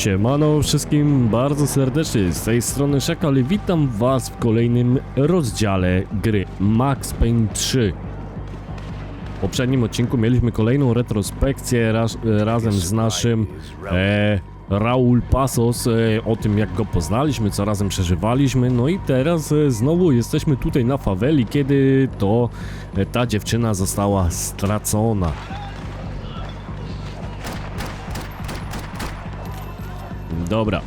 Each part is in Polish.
Siemano wszystkim bardzo serdecznie, z tej strony Szakal i witam was w kolejnym rozdziale gry Max Payne 3. W poprzednim odcinku mieliśmy kolejną retrospekcję raz, razem z naszym e, Raul Pasos, e, o tym jak go poznaliśmy, co razem przeżywaliśmy, no i teraz e, znowu jesteśmy tutaj na faweli, kiedy to e, ta dziewczyna została stracona. Dobra,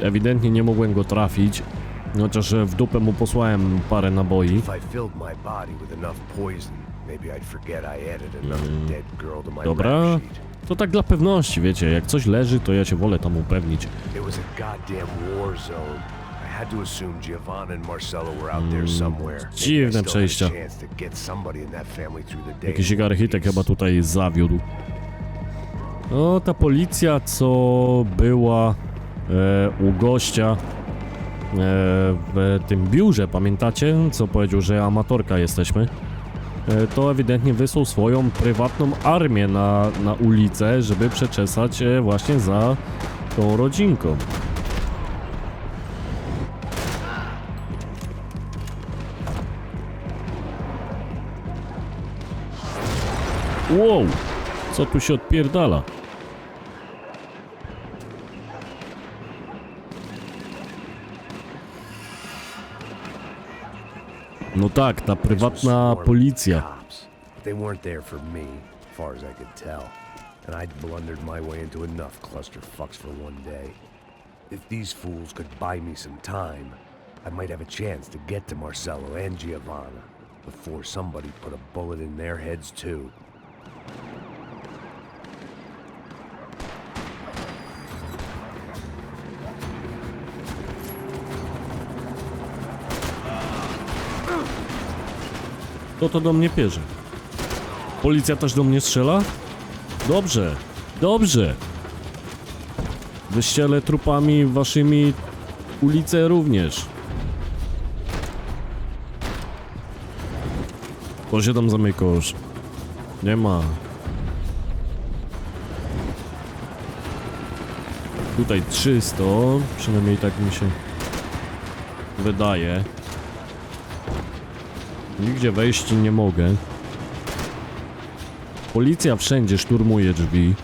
ewidentnie nie mogłem go trafić, chociaż e, w dupę mu posłałem parę naboi. My Dobra, to tak dla pewności, wiecie, jak coś leży, to ja się wolę tam upewnić. I dziwne przejścia. Jakiś architek chyba tutaj zawiódł. No, ta policja, co była u gościa e, w tym biurze, pamiętacie, co powiedział, że amatorka jesteśmy? E, to ewidentnie wysłał swoją prywatną armię na, na ulicę, żeby przeczesać e, właśnie za tą rodzinką. Wow! Co tu się odpierdala? No tak, ta prywatna policja. They weren't there for me, far as I could tell. And I'd blundered my way into enough clusterfucks for one day. If these fools could buy me some time, I might have a chance to get to Marcello and Giovanna before somebody put a bullet in their heads too. Kto to do mnie pierze? Policja też do mnie strzela? Dobrze, dobrze. Wyścielę trupami waszymi ulice również. To się tam zamykasz. Nie ma. Tutaj 300, przynajmniej tak mi się wydaje. Nigdzie wejść nie mogę. Policja wszędzie szturmuje drzwi.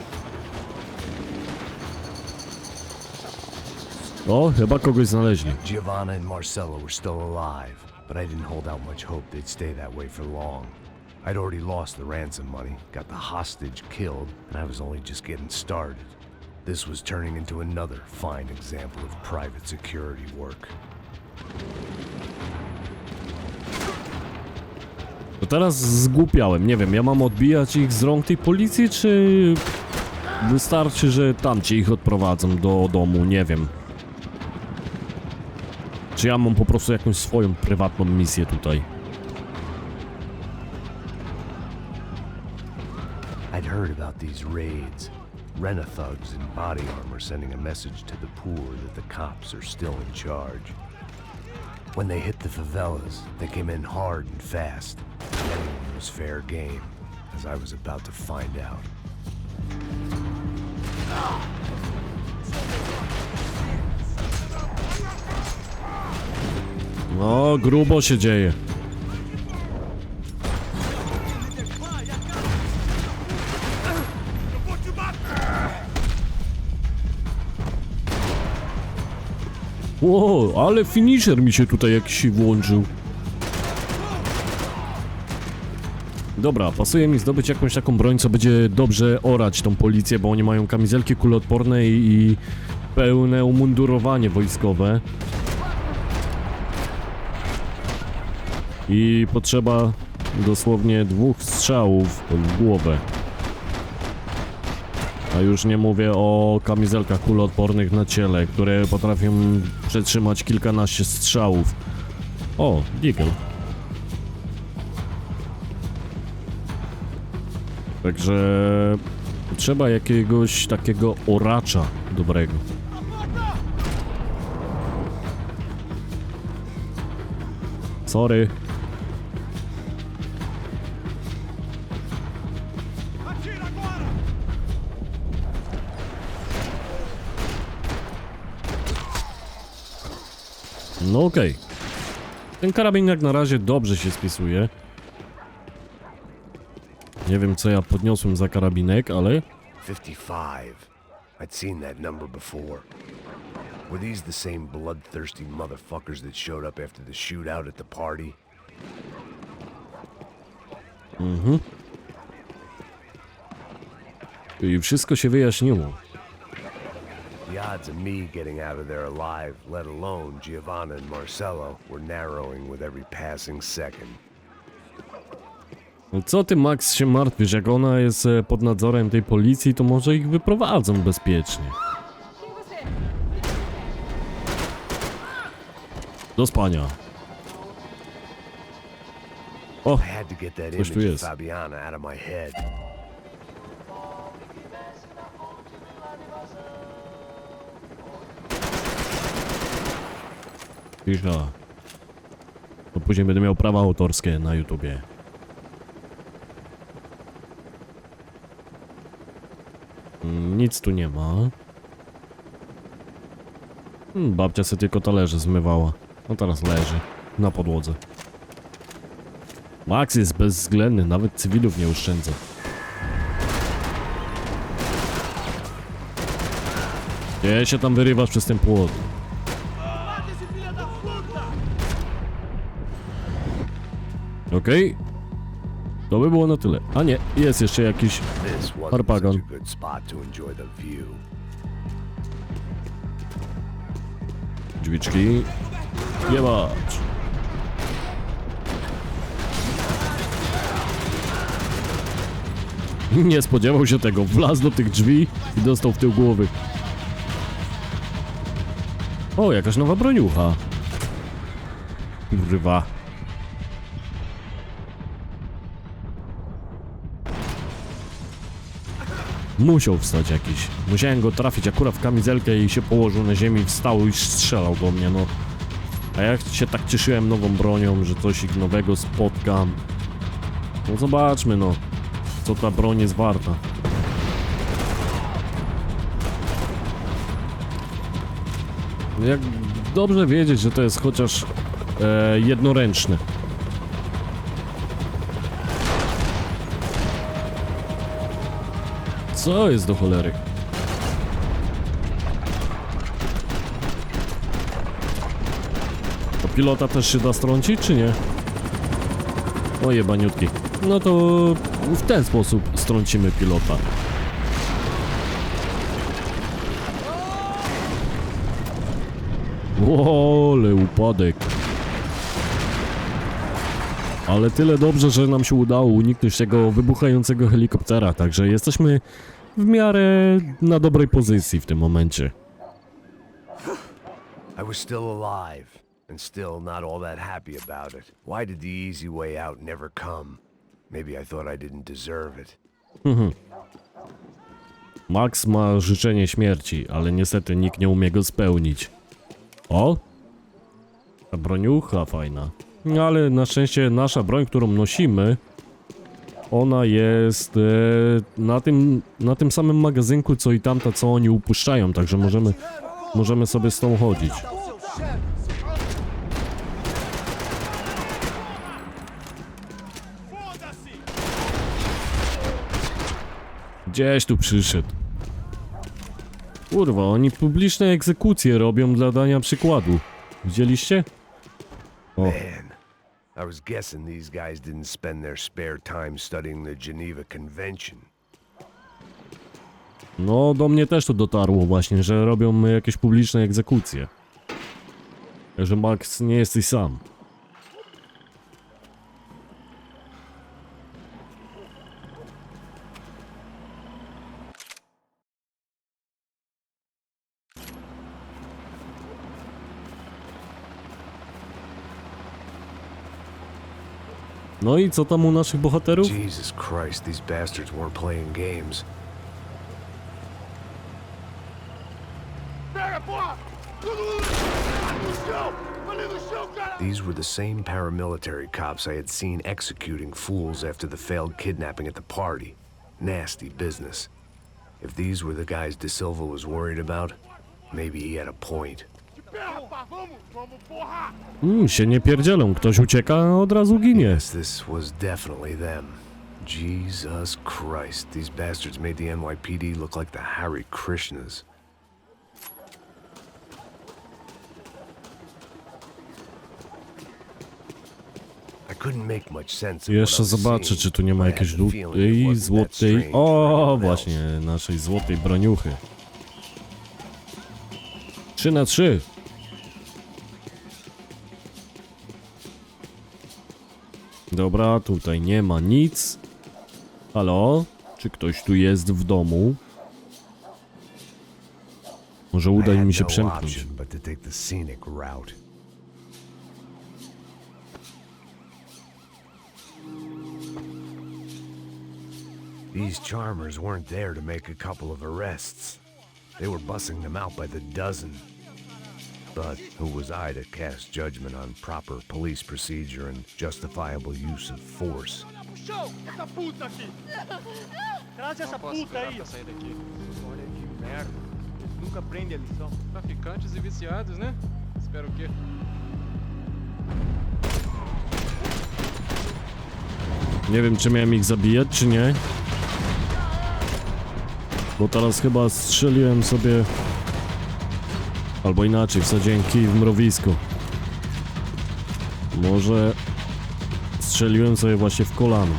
O, chyba kogoś znaleźli. Giovanna were still alive, but I didn't hold out much hope they'd stay that way for long. I'd already lost the ransom money, got the hostage killed, and I was only just getting started. This was turning into another fine example of private security work. To teraz zgłupiałem. Nie wiem, ja mam odbijać ich z rąk tej policji, czy wystarczy, że tamci ich odprowadzą do domu? Nie wiem. Czy ja mam po prostu jakąś swoją prywatną misję tutaj? I'd heard about these raids. Rena-thugs in body armor sending a message to the poor that the cops are still in charge. When they hit the favelas, they came in hard and fast. Was fair game, as I was about to find out. No, grubo się dzieje. Ło, ale finisher mi się tutaj jakiś włączył. Dobra, pasuje mi zdobyć jakąś taką broń, co będzie dobrze orać tą policję, bo oni mają kamizelki kuloodporne i, i pełne umundurowanie wojskowe. I potrzeba dosłownie dwóch strzałów w głowę. A już nie mówię o kamizelkach kuloodpornych na ciele, które potrafią przetrzymać kilkanaście strzałów. O, Deagle. Także trzeba jakiegoś takiego oracza dobrego. Sorry. No okej. Okay. Ten karabin jak na razie dobrze się spisuje. Nie wiem co ja podniosłem za karabinek, ale 55. I'd seen that number before. Were these the same bloodthirsty motherfuckers that showed up after the shootout at the party? i wszystko się wyjaśniło. The odds of me getting out of there alive, let alone Giovanna and Marcello, were narrowing with every passing second. Co ty Max się martwisz, jak ona jest e, pod nadzorem tej policji, to może ich wyprowadzą bezpiecznie. Do spania. O, Coś tu jest. Cisza. To później będę miał prawa autorskie na YouTubie. Nic tu nie ma. Hmm, babcia sobie tylko talerze zmywała. No teraz leży. Na podłodze. Max jest bezwzględny, nawet cywilów nie uszczędza. Gdzie się tam wyrywasz przez ten płot? Okej. To by było na tyle. A nie, jest jeszcze jakiś... Harpagon. Drzwiczki. Jebać. Nie spodziewał się tego. Wlazł do tych drzwi i dostał w tył głowy. O, jakaś nowa broniucha. Kurwa. Musiał wstać jakiś. Musiałem go trafić akurat w kamizelkę i się położył na ziemi, wstał i strzelał do mnie, no. A ja się tak cieszyłem nową bronią, że coś nowego spotkam. No zobaczmy, no. Co ta broń jest warta. Jak dobrze wiedzieć, że to jest chociaż e. Co jest do cholery? To pilota też się da strącić, czy nie? O jebaniutki. No to w ten sposób strącimy pilota. Ole, upadek. Ale tyle dobrze, że nam się udało uniknąć tego wybuchającego helikoptera, także jesteśmy w miarę na dobrej pozycji w tym momencie. I was still alive, and still not all that happy about it. Why did the easy way out never come? Maybe I thought I didn't deserve it. Max ma życzenie śmierci, ale niestety nikt nie umie go spełnić. O! Ta broniucha fajna. No ale na szczęście nasza broń, którą nosimy, ona jest e, na, tym, na tym samym magazynku, co i tamta, co oni upuszczają, także możemy, możemy sobie z tą chodzić. Gdzieś tu przyszedł. Kurwa, oni publiczne egzekucje robią dla dania przykładu. Widzieliście? O, Man, I was guessing these guys didn't spend their spare time studying the Geneva Convention. no do mnie też to dotarło właśnie, że robią jakieś publiczne egzekucje. Że Max nie jesteś sam. No i co tam u naszych bohaterów? Jesus Christ, these bastards weren't playing games. These were the same paramilitary cops I had seen executing fools after the failed kidnapping at the party. Nasty business. If these were the guys De Silva was worried about, maybe he had a point. Mm, się nie pierdzielą, ktoś ucieka, a od razu ginie. Yes, this was definitely them. Jesus Christ, these bastards made the NYPD look like the Harry Krishnas. I couldn't make much sense of Jeszcze what I was zobaczę, seeing, czy tu nie ma but I had jakiejś the feeling it złotej, wasn't that złotej... strange for O, anyone właśnie, naszej złotej broniuchy. 3 na 3. Dobra, tutaj nie ma nic. Halo? Czy ktoś tu jest w domu? Może uda mi się no przemknąć. These charmers weren't there to make a couple of arrests. They were bussing them out by the dozen. But who was I to cast judgment on proper police procedure and justifiable use of force? Chão, essa puta aqui! Traz essa puta aí! sair daqui. Olha que merda. Nunca aprende a lição. Traficantes e viciados, né? Espero quê? Nie wiem, czy miałem ich zabijać, czy nie. Bo teraz chyba strzeliłem sobie... Albo inaczej, wsadziłem kij w mrowisko. Może... Strzeliłem sobie właśnie w kolano.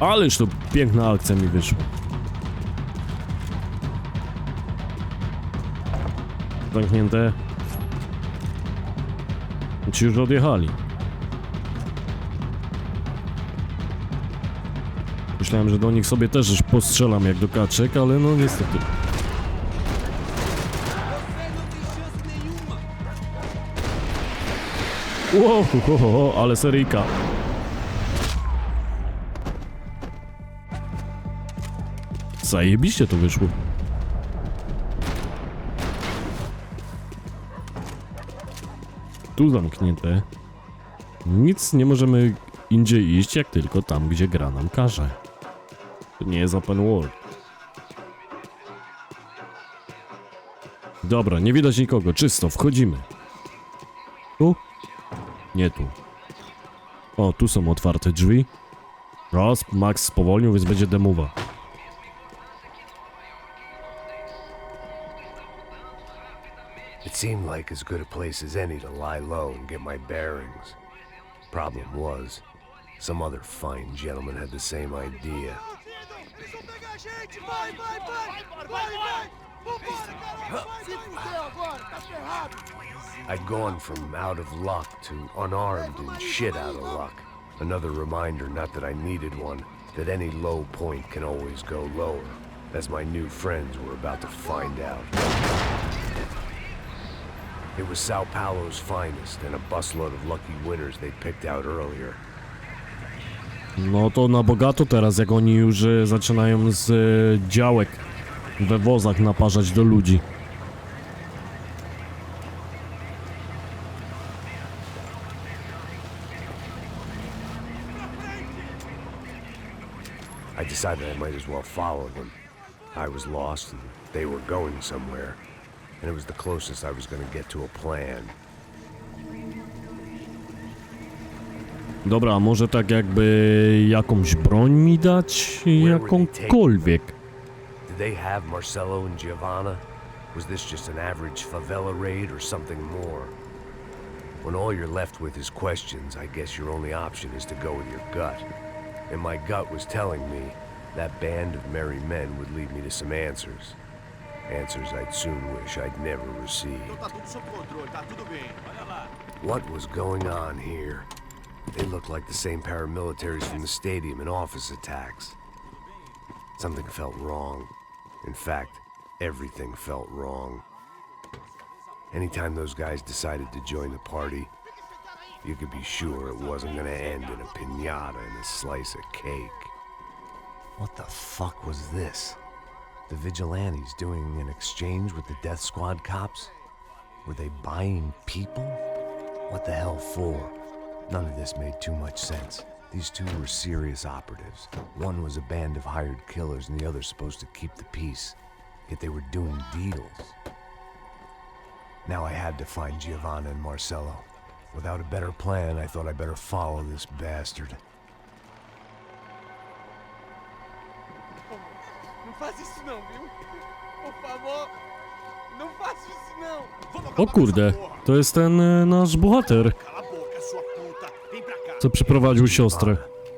Ależ to piękna akcja mi wyszła. Zamknięte. Ci już odjechali. Myślałem, że do nich sobie też już postrzelam jak do kaczek, ale no niestety. Wow, ho, ho, ho, ale seryjka. Zajebiście to wyszło. Tu zamknięte. Nic nie możemy indziej iść, jak tylko tam, gdzie gra nam każe. To nie jest open world. Dobra, nie widać nikogo, czysto, wchodzimy. Tu? Nie tu. O, tu są otwarte drzwi. Raz, Max spowolnił, więc będzie demowa. It seemed like as good a place as any to lie low and get my bearings. Problem was, some other fine gentleman had the same idea. I'd gone from out of luck to unarmed and shit out of luck. Another reminder, not that I needed one, that any low point can always go lower, as my new friends were about to find out. It was Sao Paulo's finest and a busload of lucky winners they'd picked out earlier. No to na bogato teraz, jak oni już zaczynają z działek we wozach naparzać do ludzi. I decided I might as well follow them. I was lost and they were going somewhere, and it was the closest I was going to get to a plan. Dobra, może tak jakby jakąś broń mi dać? Jakąkolwiek. Did they have Marcelo and Giovanna? Was this just an average favela raid or something more? When all you're left with is questions, I guess your only option is to go with your gut. And my gut was telling me that band of merry men would lead me to some answers. Answers I'd soon wish I'd never received. Tá tudo sob controle, tá tudo bem. Olha lá. What was going on here? They looked like the same paramilitaries from the stadium and office attacks. Something felt wrong. In fact, everything felt wrong. Anytime those guys decided to join the party, you could be sure it wasn't going to end in a pinata and a slice of cake. What the fuck was this? The vigilantes doing an exchange with the death squad cops? Were they buying people? What the hell for? None of this made too much sense. These two were serious operatives. One was a band of hired killers, and the other supposed to keep the peace. yet they were doing deals. Now I had to find Giovanna and Marcello. Without a better plan, I thought I'd better follow this bastard. Não faz isso não, viu? Por favor, não faça isso não. O kurde, to jest ten nasz bohater, Co przyprowadził siostrę.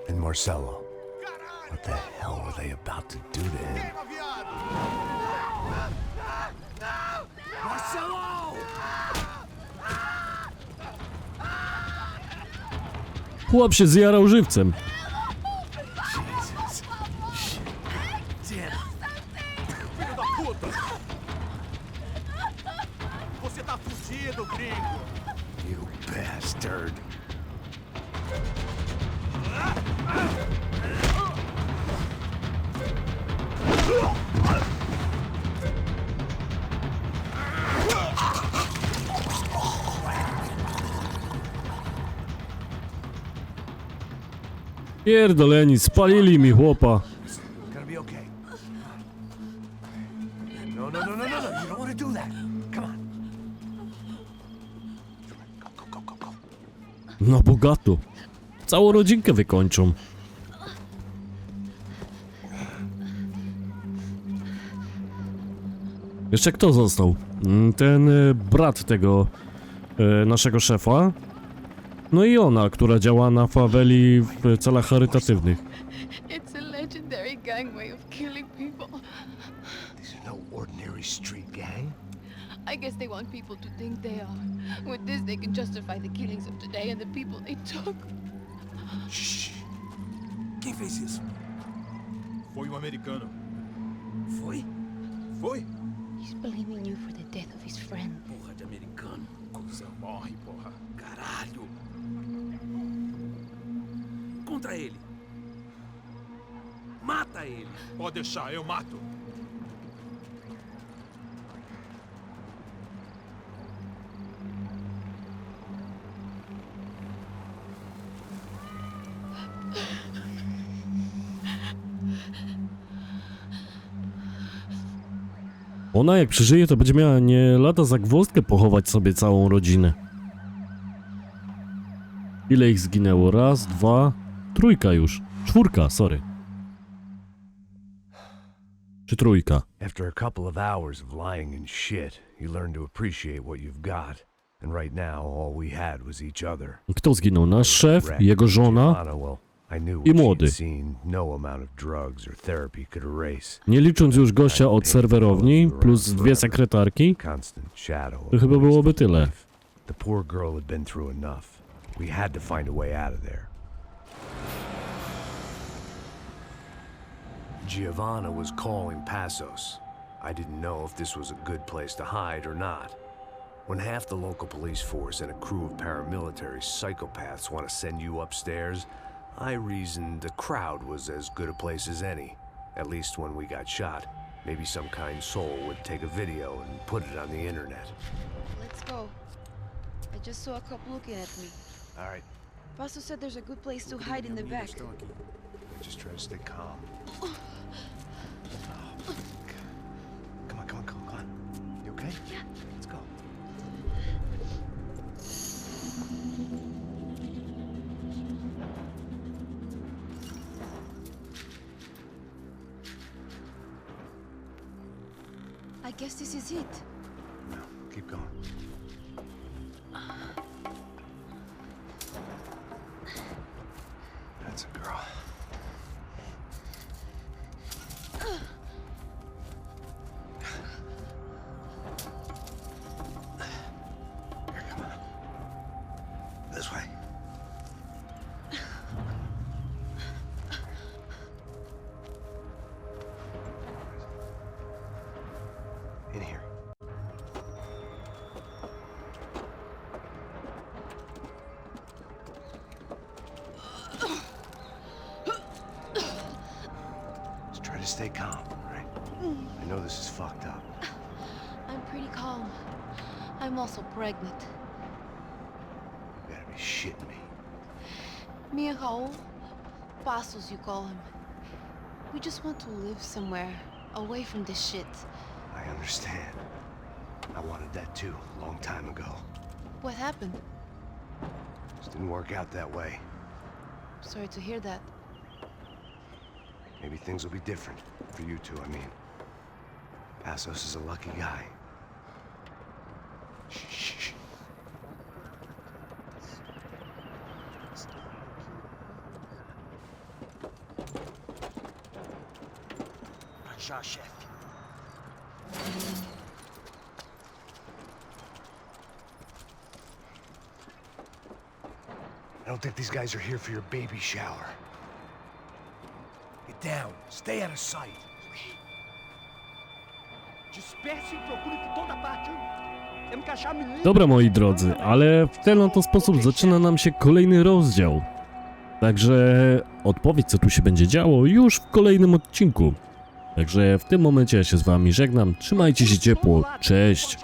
And Marcello. What the hell were they about to do to him? Queima, viado. Marcello! Chłop się zjarał żywcem. Jesus. Filho da puta. Você tá fudido, gringo. You bastard. Pierdoleni, spalili mi chłopa. Całą rodzinkę wykończą. Jeszcze kto został? Mm, Ten e, brat tego e, naszego szefa. No i ona, która działa na faweli w celach charytatywnych. People to think they are. With this, they can justify the killings of today and the people they took. Shh. Quem fez isso? Foi um americano. Foi? Foi? He's blaming you for the death of his friend. Porra de americano. Você morre, porra. Caralho. Contra ele. Mata ele. Pode deixar, eu mato. Ona jak przeżyje, to będzie miała nie lata zagwozdkę pochować sobie całą rodzinę. Ile ich zginęło? Raz, dwa, trójka już. Czwórka, sorry. Czy trójka? After a couple of hours of lying and shit, you learn to appreciate what you've got. And right now, all we had was each other. Kto zginął? Nasz szef, jego żona, I knew I młody. she'd seen. No amount of drugs or therapy could erase. nie licząc już gościa od serwerowni, plus dwie sekretarki. Constant shadow. To chyba byłoby tyle. life. The poor girl had been through enough. We had to find a way out of there. Giovanna was calling Passos. I didn't know if this was a good place to hide or not. When half the local police force and a crew of paramilitary psychopaths want to send you upstairs, I reasoned the crowd was as good a place as any. At least when we got shot. Maybe some kind soul would take a video and put it on the internet. Let's go. I just saw a cop looking at me. All right, Paso said there's a good place to hide in the back. just try to stay calm. Oh, Come on, come on, come on, come on. You okay? Yeah. летит. Stay calm, right? I know this is fucked up. I'm pretty calm. I'm also pregnant. You gotta be shitting me. Me and Raul, Passos you call him. We just want to live somewhere, away from this shit. I understand. I wanted that too, a long time ago. What happened? Just didn't work out that way. Sorry to hear that. Maybe things will be different. For you two, I mean. Passos is a lucky guy. Shh, shh, shh. I don't think these guys are here for your baby shower. Down. Stay out of sight. Dobra moi drodzy, ale w ten oto sposób zaczyna nam się kolejny rozdział. Także odpowiedź co tu się będzie działo już w kolejnym odcinku. Także w tym momencie ja się z wami żegnam, trzymajcie się ciepło, cześć!